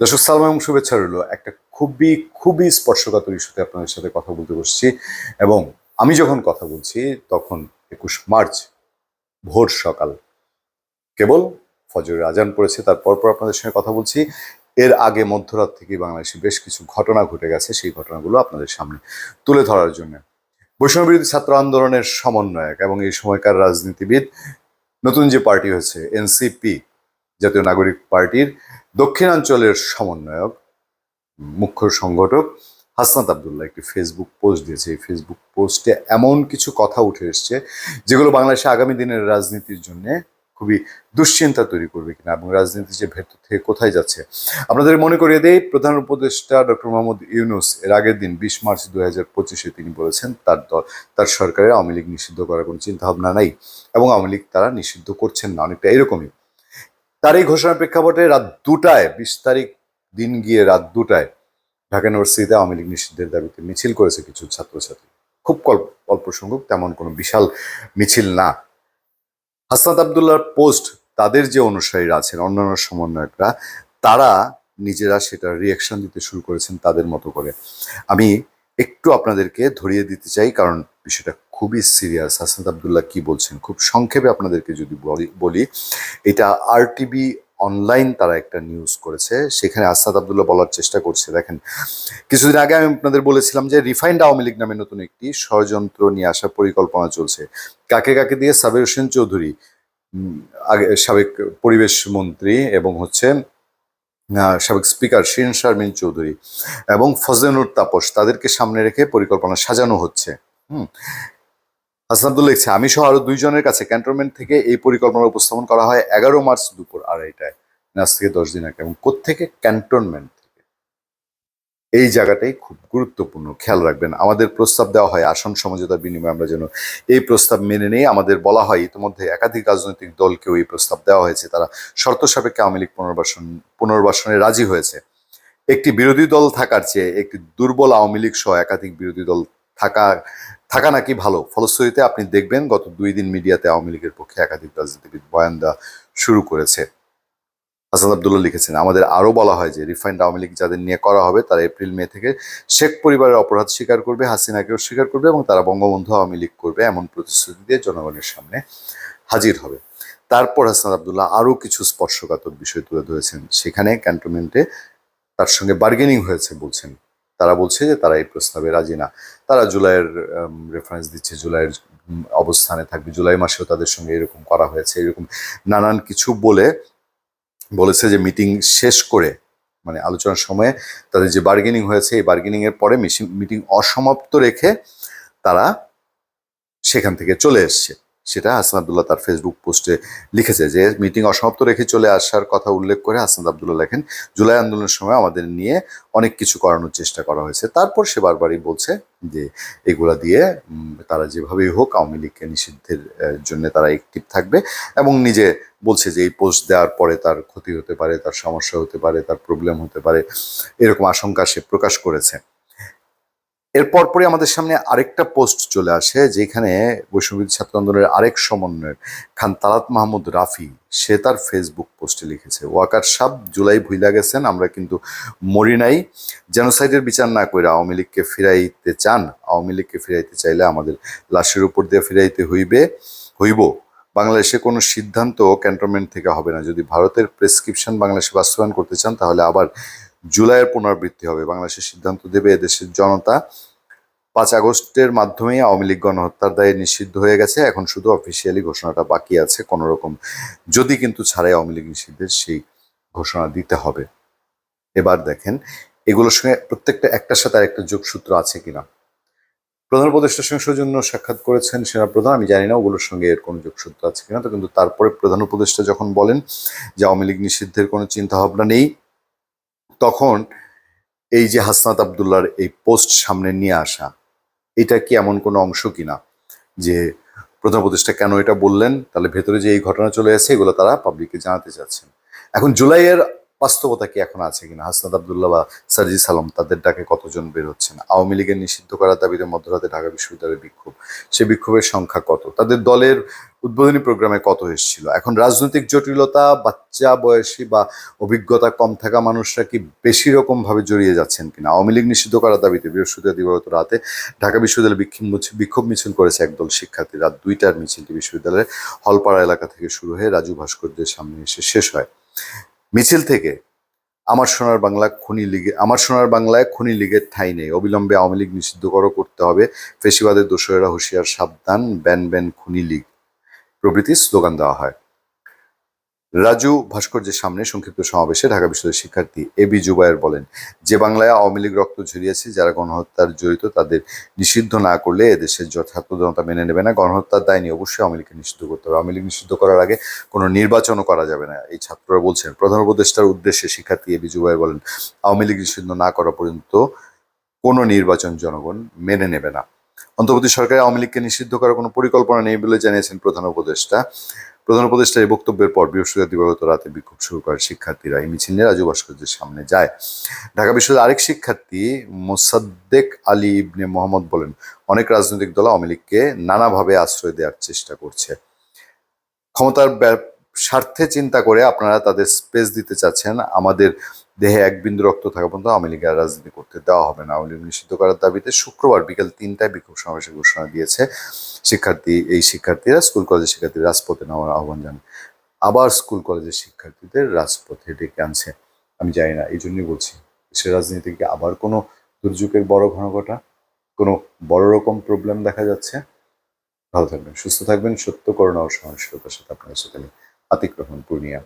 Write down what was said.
দর্শক, সালাম, এবং শুভেচ্ছা রইল। একটা খুবই খুবই স্পর্শকাতর ইস্যুতে আপনাদের সাথে কথা বলতে বসছি। এবং আমি যখন কথা বলছি, তখন একুশ মার্চ, ভোর সকাল, কেবল ফজরের আজান পড়েছে, তারপর পর আপনাদের সঙ্গে কথা বলছি। এর আগে মধ্যরাত থেকে বাংলাদেশে বেশ কিছু ঘটনা ঘটে গেছে, সেই ঘটনাগুলো আপনাদের সামনে তুলে ধরার জন্য। বৈষম্যবিরোধী ছাত্র আন্দোলনের সমন্বয়ক এবং এই সময়কার রাজনীতিবিদ, নতুন যে পার্টি হয়েছে, এনসিপি, জাতীয় নাগরিক পার্টির দক্ষিণাঞ্চলের সমন্বয়ক, মুখ্য সংগঠক হাসনাত আবদুল্লাহ একটি ফেসবুক পোস্ট দিয়েছে। এই ফেসবুক পোস্টে এমন কিছু কথা উঠে এসছে, যেগুলো বাংলাদেশে আগামী দিনের রাজনীতির জন্য খুবই দুশ্চিন্তা তৈরি করবে কিনা এবং রাজনীতি যে ভেতর থেকে কোথায় যাচ্ছে। আপনাদের মনে করিয়ে দেই, প্রধান উপদেষ্টা ডক্টর মোহাম্মদ ইউনুস এর আগের দিন বিশ মার্চ দু হাজার পঁচিশে তিনি বলেছেন, তার দল, তার সরকারের আওয়ামী লীগ নিষিদ্ধ করার কোনো চিন্তাভাবনা নাই এবং আওয়ামী লীগ তারা নিষিদ্ধ করছেন না, অনেকটা এরকমই। তার এই ঘোষণার প্রেক্ষাপটে রাত দুটায়, বিশ তারিখ দিন গিয়ে রাত দুটায় ঢাকা ইউনিভার্সিটিতে আওয়ামী লীগ নিষিদ্ধের দাবিতে মিছিল করেছে কিছু ছাত্রছাত্রী। খুব অল্প সংখ্যক, তেমন কোনো বিশাল মিছিল না। হাসনাত আবদুল্লার পোস্ট তাদের যে অনুসারীরা আছেন, অন্যান্য সমন্বয়করা, তারা নিজেরা সেটা রিয়াকশন দিতে শুরু করেছেন তাদের মতো করে। আমি একটু আপনাদেরকে ধরিয়ে দিতে চাই, কারণ বিষয়টা খুবই সিরিয়াস হাসনাত আবদুল্লাহ কি বলছেন? খুব সংক্ষেপে আপনাদেরকে যদি বলি- এটা আরটিভি অনলাইন তারা একটা নিউজ করেছে। সেখানে আসাদ আবদুল্লাহ বলার চেষ্টা করছে। দেখেন, কিছুদিন আগে আমি আপনাদের বলেছিলাম যে রিফাইন্ড আওয়ামী লীগ নামে নতুন একটি ষড়যন্ত্র নিয়ে আসার পরিকল্পনা চলছে। কাকে কাকে দিয়ে? সাবির হোসেন চৌধুরী আগে সাবেক পরিবেশ মন্ত্রী এবং হচ্ছে সাবেক স্পিকার শিরিন শারমিন চৌধুরী এবং ফজলেনুর তাপস, তাদেরকে সামনে রেখে পরিকল্পনা সাজানো হচ্ছে। হুম হাসানুদ্দুল লিখছে, আমি সহ আরও দুইজনের কাছে ক্যান্টনমেন্ট থেকে এই পরিকল্পনা উপস্থাপন করা হয় এগারো মার্চ দুপুর আড়াইটায়। আজ থেকে দশ দিন আগে এবং কোত্থেকে? ক্যান্টনমেন্ট থেকে। এই জায়গাটাই খুব গুরুত্বপূর্ণ, খেয়াল রাখবেন। আমাদের প্রস্তাব দেওয়া হয়, আসন সমঝোতার বিনিময়ে আমরা যেন এই প্রস্তাব মেনে নেই। আমাদের বলা হয়, ইতিমধ্যে একাধিক রাজনৈতিক দলকেও এই প্রস্তাব দেওয়া হয়েছে। তারা শর্ত সাপেক্ষে আওয়ামী লীগ পুনর্বাসন, পুনর্বাসনে রাজি হয়েছে। একটি বিরোধী দল থাকার চেয়ে একটি দুর্বল আওয়ামী লীগ সহ একাধিক বিরোধী দল থাকা থাকা নাকি ভালো। ফলশ্রুতিতে আপনি দেখবেন গত দুই দিন মিডিয়াতে আওয়ামী লীগের পক্ষে একাধিক রাজনীতিবিদ বয়ান দেওয়া শুরু করেছে। হাসান আবদুল্লাহ লিখেছেন, আমাদের আরও বলা হয় যে রিফাইন্ড আওয়ামী লীগ যাদের নিয়ে করা হবে, তারা এপ্রিল, মে থেকে শেখ পরিবারের অপরাধ স্বীকার করবে, হাসিনাকেও স্বীকার করবে এবং তারা বঙ্গবন্ধু আওয়ামী লীগ করবে এমন প্রতিশ্রুতি দিয়ে জনগণের সামনে হাজির হবে। তারপর হাসান আবদুল্লাহ আরও কিছু স্পর্শকাতর বিষয় তুলে ধরেছেন। সেখানে ক্যান্টনমেন্টে তার সঙ্গে বার্গেনিং হয়েছে বলছেন। তারা বলছে যে তারা এই প্রস্তাবে রাজি না। তারা জুলাইয়ের রেফারেন্স দিচ্ছে জুলাইয়ের অবস্থানে থাকবে। জুলাই মাসেও তাদের সঙ্গে এরকম করা হয়েছে, এরকম নানান কিছু বলে বলেছে যে মিটিং শেষ করে মানে আলোচনার সময়ে তাদের যে বার্গেনিং হয়েছে, এই বার্গেনিং এর পরে মিটিং অসমাপ্ত রেখে তারা সেখান থেকে চলে এসছে। সেটা হাসান আবদুল্লাহ তার ফেসবুক পোস্টে লিখেছে যে মিটিং অসমাপ্ত রেখে চলে আসার কথা উল্লেখ করে হাসান আবদুল্লাহ লেখেন, জুলাই আন্দোলনের সময় আমাদের নিয়ে অনেক কিছু করানোর চেষ্টা করা হয়েছে। তারপর সে বারবারই বলছে যে, এগুলা দিয়ে তারা যেভাবেই হোক আওয়ামী লীগকে নিষিদ্ধের জন্য তারা একটিভ থাকবে। এবং নিজে বলছে যে, এই পোস্ট দেওয়ার পরে তার ক্ষতি হতে পারে, তার সমস্যা হতে পারে, তার প্রবলেম হতে পারে। এরকম আশঙ্কা সে প্রকাশ করেছে। এর পরপরই আমাদের সামনে আরেকটা পোস্ট চলে আসে, যেখানে বৈষ্ণবী ছাত্র আন্দোলনের আরেক সমন্বয়ের খান তালাত মাহমুদ রাফি, সে তার ফেসবুক পোস্টে লিখেছে, ওয়াকার সাব জুলাই ভুইলা গেছেন, আমরা কিন্তু মরি নাই। জেনোসাইডের বিচার না করে আওয়ামী লীগকে ফিরাইতে চান, আওয়ামী লীগকে ফিরাইতে চাইলে আমাদের লাশের উপর দিয়ে ফিরাইতে হইবে, হইব। বাংলাদেশে কোনো সিদ্ধান্ত ক্যান্টনমেন্ট থেকে হবে না। যদি ভারতের প্রেসক্রিপশন বাংলাদেশে বাস্তবায়ন করতে চান, তাহলে আবার জুলাইয়ের পুনরাবৃত্তি হবে। বাংলাদেশের সিদ্ধান্ত দেবে এদেশের জনতা। পাঁচ আগস্টের মাধ্যমে আওয়ামী লীগ গণহত্যার দায়ে নিষিদ্ধ হয়ে গেছে। এখন শুধু অফিসিয়ালি ঘোষণাটা বাকি আছে। কোনো রকম যদি কিন্তু ছাড়াই আওয়ামী লীগ নিষিদ্ধের সেই ঘোষণা দিতে হবে। এবার দেখেন, এগুলোর সঙ্গে প্রত্যেকটা একটার সাথে আরেকটা যোগসূত্র আছে কিনা। প্রধান উপদেষ্টার সঙ্গে সৌজন্য সাক্ষাৎ করেছেন সেনাপ্রধান। আমি জানি না ওগুলোর সঙ্গে এর কোনো যোগসূত্র আছে কিনা। তো কিন্তু তারপরে প্রধান উপদেষ্টা যখন বলেন যে আওয়ামী লীগ নিষিদ্ধের কোনো চিন্তা ভাবনা নেই তখন এই যে হাসনাত আবদুল্লার এই পোস্ট সামনে নিয়ে আসা, এটা কি এমন কোনো অংশ কিনা? যে প্রধান প্রতিষ্ঠা কেন এটা বললেন, তাহলে ভেতরে যে এই ঘটনা চলে আসে এগুলো তারা পাবলিককে জানাতে চাচ্ছেন। এখন জুলাইয়ের বাস্তবতা কি এখন আছে কিনা? হাসনাত আবদুল্লাহ বা সার্জি সালাম, তাদের ডাকে কতজন বের হচ্ছেন? আওয়ামী লীগের নিষিদ্ধ করার দাবিতে মধ্যরাতে ঢাকা বিশ্ববিদ্যালয়ের বিক্ষোভ। সে বিক্ষোভের সংখ্যা কত? তাদের দলের উদ্বোধনী প্রোগ্রামে কত এসেছিল? এখন রাজনৈতিক জটিলতা, বাচ্চা বয়সী বা অভিজ্ঞতা কম থাকা মানুষরা কি বেশি রকম ভাবে জড়িয়ে যাচ্ছেন কিনা? আওয়ামী লীগ নিষিদ্ধ করার দাবিতে বৃহস্পতিবার দিবাগত রাতে ঢাকা বিশ্ববিদ্যালয়ে বিক্ষোভ মিছিল করেছে একদল শিক্ষার্থী। রাত দুইটার মিছিলটি বিশ্ববিদ্যালয়ের হলপাড়া এলাকা থেকে শুরু হয়ে রাজু ভাস্কর্যের সামনে এসে শেষ হয়। মিছিল থেকে আমার সোনার বাংলা খনি লিগে আমার সোনার বাংলায় খনি লীগের ঠাঁই নেই। অবিলম্বে আওয়ামী লীগ নিষিদ্ধ করো করতে হবে। ফেসিবাদের দোষরা হুঁশিয়ার সাবধান, ব্যান ব্যান খনি লীগ। প্রভৃতি স্লোগান দেওয়া হয়। রাজু ভাস্কর্যের সামনে সংক্ষিপ্ত সমাবেশে ঢাকা বিশ্ববিদ্যালয়ের শিক্ষার্থী এ বি জুবায়ের বলেন, যে বাংলায় আওয়ামী লীগ রক্ত ঝরিয়েছে যারা গণহত্যার জড়িত, তাদের নিষিদ্ধ না করলে এদেশের ছাত্র জনতা মেনে নেবে না। গণহত্যার দায় নিয়ে অবশ্যই আওয়ামী লীগকে নিষিদ্ধ করতে হবে। আওয়ামী লীগ নিষিদ্ধ করার আগে কোনো নির্বাচনও করা যাবে না। এই ছাত্ররা বলছেন, প্রধান উপদেষ্টার উদ্দেশ্যে শিক্ষার্থী এ বি জুবায়ের বলেন, আওয়ামী লীগ নিষিদ্ধ না করা পর্যন্ত কোনো নির্বাচন জনগণ মেনে নেবে না। অন্তর্বর্তী সরকার আওয়ামী লীগকে নিষিদ্ধ করার কোনো পরিকল্পনা নেই বলে জানিয়েছেন প্রধান উপদেষ্টা। প্রধান উপদেষ্টার এই বক্তব্যের পর বৃহস্পতিবার দিবাগত রাতে বিক্ষোভ শুরু করে শিক্ষার্থীরা। এই মিছিল নিয়ে রাজু ভাস্কর্যের সামনে যায়। ঢাকা বিশ্ববিদ্যালয়ের আরেক শিক্ষার্থী মোসাদ্দেক আলী ইবনে মোহাম্মদ বলেন, অনেক রাজনৈতিক দল আওয়ামী লীগকে নানাভাবে আশ্রয় দেওয়ার চেষ্টা করছে। ক্ষমতার স্বার্থে চিন্তা করে আপনারা তাদের স্পেস দিতে চাচ্ছেন, আমাদের দেহে এক বিন্দু রক্ত থাকা পর্যন্ত আওয়ামী লীগের রাজনীতি করতে দেওয়া হবে না। আওয়ামী লীগ নিষিদ্ধ করার দাবিতে শুক্রবার বিকেল তিনটায় বিক্ষোভ সমাবেশের ঘোষণা দিয়েছে শিক্ষার্থী, এই শিক্ষার্থীরা স্কুল কলেজের শিক্ষার্থী রাজপথে নেওয়ার আহ্বান জানান আবার স্কুল কলেজের শিক্ষার্থীদের রাজপথে ডেকে আনছে। আমি জানি না, এই জন্যই বলছি, দেশের রাজনীতিকে আবার কোনো দুর্যোগের বড় ঘনঘটা, কোনো বড় রকম প্রবলেম দেখা যাচ্ছে? ভালো থাকবেন, সুস্থ থাকবেন, সত্য করোনা ও সহনশীলতার সাথে আপনার সাথে আতিক পূর্ণিয়া।